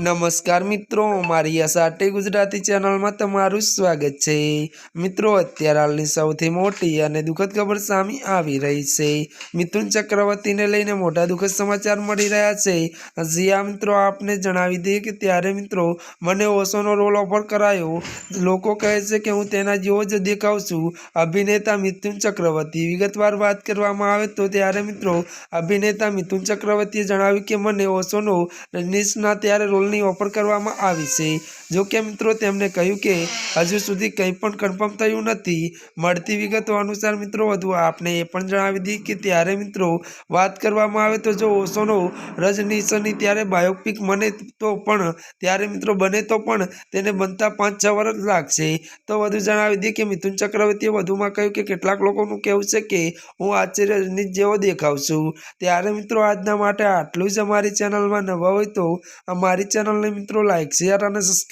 નમસ્કાર મિત્રો, મારી અસાટે ગુજરાતી ચેનલમાં તમારું સ્વાગત છે. મિત્રો, અત્યારે હાલની સૌથી મોટી અને દુઃખદ ખબર સામે આવી રહી છે. મિથુન ચક્રવર્તીને લઈને મોટા દુઃખદ સમાચાર મળી રહ્યા છે. જ્યાં મિત્રો, આપને જણાવી દઈએ કે ત્યારે, મિત્રો, મને ઓશોનો રોલ ઓફર કરાયો. લોકો કહે છે કે હું તેના જેવો જ દેખાવ છું. અભિનેતા મિથુન ચક્રવર્તી વિગતવાર વાત કરવામાં આવે તો ત્યારે, મિત્રો, અભિનેતા મિથુન ચક્રવર્તીએ જણાવ્યું કે મને ઓશોનો રજનીશના ત્યારે રોલની ઓફર કરવામાં આવી છે. જો કે મિત્રો, તેમણે કહ્યું કે હજુ સુધી કંઈ પણ કન્ફર્મ થયું નથી. મળતી વિગતો અનુસાર મિત્રો, વધુ આપને એ પણ જણાવી દીધી કે ત્યારે મિત્રો, વાત કરવામાં આવે તો જો ઓશોનો રજનીશની ત્યારે બાયોપિક મને તો પણ, ત્યારે મિત્રો બને તો પણ તેને બનતા પાંચ છ વર્ષ લાગશે. તો વધુ જણાવી દઈએ કે મિથુન ચક્રવર્તીએ વધુમાં કહ્યું કે કેટલાક લોકોનું કહેવું છે કે હું આશ્ચર્ય રજનીશ જેવો દેખાવ છું. ત્યારે મિત્રો, આજના માટે આટલું જ અમારી ચેનલમાં નવા હોય તો અમારી ચેનલને મિત્રો લાઈક શેર અને